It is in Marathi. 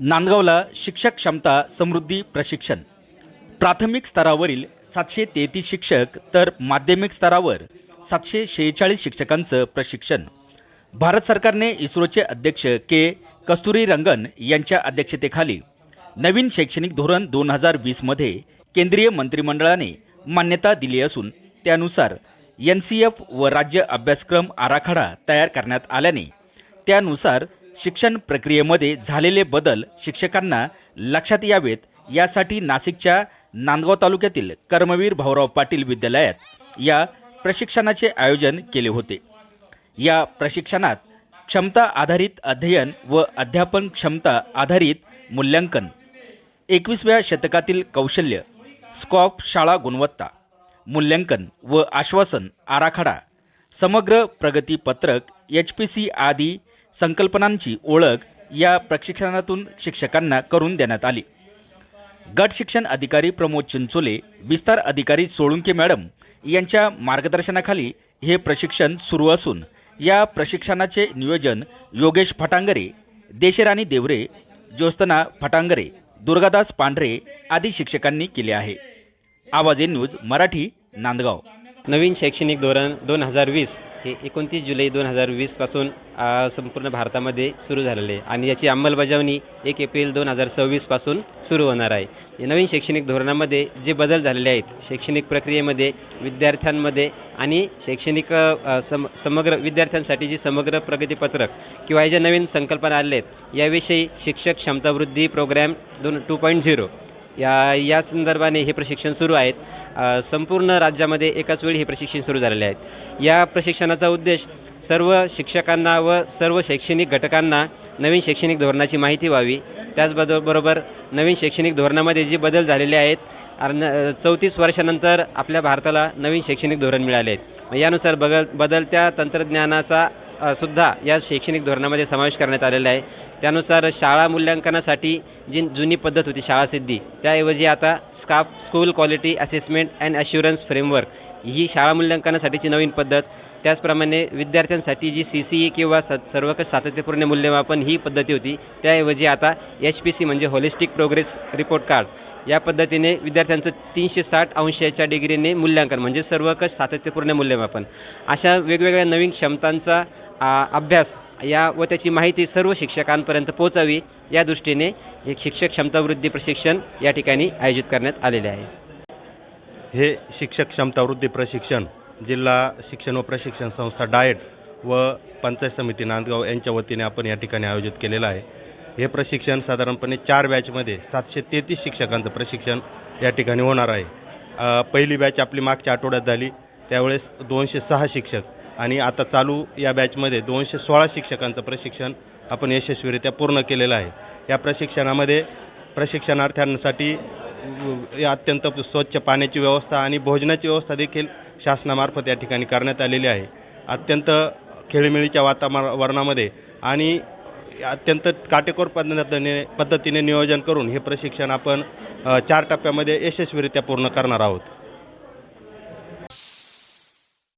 नांदगावला शिक्षक क्षमता समृद्धी प्रशिक्षण. प्राथमिक स्तरावरील सातशे तेहतीस शिक्षक तर माध्यमिक स्तरावर सातशे शेहेचाळीस शिक्षकांचं प्रशिक्षण. भारत सरकारने इस्रोचे अध्यक्ष के कस्तुरी रंगन यांच्या अध्यक्षतेखाली नवीन शैक्षणिक धोरण दोन हजार वीसमध्ये केंद्रीय मंत्रिमंडळाने मान्यता दिली असून त्यानुसार एन सी एफ व राज्य अभ्यासक्रम आराखडा तयार करण्यात आल्याने त्यानुसार शिक्षण प्रक्रियेमध्ये झालेले बदल शिक्षकांना लक्षात यावेत. यासाठी नाशिकच्या नांदगाव तालुक्यातील कर्मवीर भाऊराव पाटील विद्यालयात या प्रशिक्षणाचे आयोजन केले होते. या प्रशिक्षणात क्षमता आधारित अध्ययन व अध्यापन क्षमता आधारित मूल्यांकन एकवीसव्या शतकातील कौशल्य स्कॉप शाळा गुणवत्ता मूल्यांकन व आश्वासन आराखडा समग्र प्रगतीपत्रक एच पी सी आदी संकल्पनांची ओळख या प्रशिक्षणातून शिक्षकांना करून देण्यात आली. गट शिक्षण अधिकारी प्रमोद चिंचोले विस्तार अधिकारी सोळुंके मॅडम यांच्या मार्गदर्शनाखाली हे प्रशिक्षण सुरू असून या प्रशिक्षणाचे नियोजन योगेश फटांगरे देशराणी देवरे ज्योस्तना फटांगरे दुर्गादास पांढरे आदी शिक्षकांनी केले आहे. आवाज ए न्यूज मराठी नांदगाव. नवीन शैक्षणिक धोरण दोन हजार वीस हे एकोणतीस जुलै दोन हजार वीसपासून संपूर्ण भारतामध्ये सुरू झालेले आहे. आणि याची अंमलबजावणी एक एप्रिल दोन हजार सव्वीसपासून सुरू होणार आहे. नवीन शैक्षणिक धोरणामध्ये जे बदल झालेले आहेत शैक्षणिक प्रक्रियेमध्ये विद्यार्थ्यांमध्ये आणि शैक्षणिक सम समग्र विद्यार्थ्यांसाठी जी समग्र प्रगतीपत्रक किंवा या ज्या नवीन संकल्पना आलेल्या आहेत याविषयी शिक्षक क्षमतावृद्धी प्रोग्रॅम दोन टू पॉईंट झिरो या या संदर्भाने हे प्रशिक्षण सुरू आहेत. संपूर्ण राज्यामध्ये एकाच वेळी हे प्रशिक्षण सुरू झालेले आहेत. या प्रशिक्षणाचा उद्देश सर्व शिक्षकांना व सर्व शैक्षणिक घटकांना नवीन शैक्षणिक धोरणाची माहिती व्हावी. त्याचबरोबर नवीन शैक्षणिक धोरणामध्ये जे बदल झालेले आहेत आणि चौतीस वर्षानंतर आपल्या भारताला नवीन शैक्षणिक धोरण मिळाले आहेत यानुसार बगल बदलत्या तंत्रज्ञानाचा सुद्धा या शैक्षणिक धोरणामध्ये समावेश करण्यात आलेला आहे. त्यानुसार शाळा मूल्यांकनासाठी जी जुनी पद्धत होती शाळा सिद्धी त्याऐवजी आता SQAAF school quality assessment and assurance framework ही शाळा मूल्यांकनासाठीची नवीन पद्धत. त्याचप्रमाणे विद्यार्थ्यांसाठी जी सी सी ई किंवा स सर्वकष सातत्यपूर्ण मूल्यमापन ही पद्धती होती. त्याऐवजी आता एच पी सी म्हणजे होलिस्टिक प्रोग्रेस रिपोर्ट कार्ड. या पद्धतीने विद्यार्थ्यांचं तीनशे साठ अंशाच्या डिग्रीने मूल्यांकन म्हणजे सर्वकष सातत्यपूर्ण मूल्यमापन. अशा वेगवेगळ्या नवीन क्षमतांचा अभ्यास या व त्याची माहिती सर्व शिक्षकांपर्यंत पोहोचावी या दृष्टीने एक शिक्षक क्षमतावृद्धी प्रशिक्षण या ठिकाणी आयोजित करण्यात आलेले आहे. हे शिक्षक क्षमतावृद्धी प्रशिक्षण जिल्हा शिक्षण व प्रशिक्षण संस्था डाएट व पंचायत समिती नांदगाव यांच्या वतीने आपण या ठिकाणी आयोजित केलेलं आहे. हे प्रशिक्षण साधारणपणे चार बॅचमध्ये सातशे तेहतीस शिक्षकांचं प्रशिक्षण या ठिकाणी होणार आहे. पहिली बॅच आपली मागच्या आठवड्यात झाली. त्यावेळेस दोनशे सहा शिक्षक आणि आता चालू या बॅचमध्ये दोनशे सोळा शिक्षकांचं प्रशिक्षण आपण यशस्वीरित्या पूर्ण केलेलं आहे. या प्रशिक्षणामध्ये प्रशिक्षणार्थ्यांसाठी या अत्यंत स्वच्छ पाण्याची व्यवस्था आणि भोजनाची व्यवस्था देखील शासनामार्फत या ठिकाणी करण्यात आलेली आहे. अत्यंत खेळीमेळीच्या वातावरणामध्ये आणि अत्यंत काटेकोर पद्धतीने पद्धतीने नियोजन करून हे प्रशिक्षण आपण चार टप्प्यामध्ये यशस्वीरित्या पूर्ण करणार आहोत.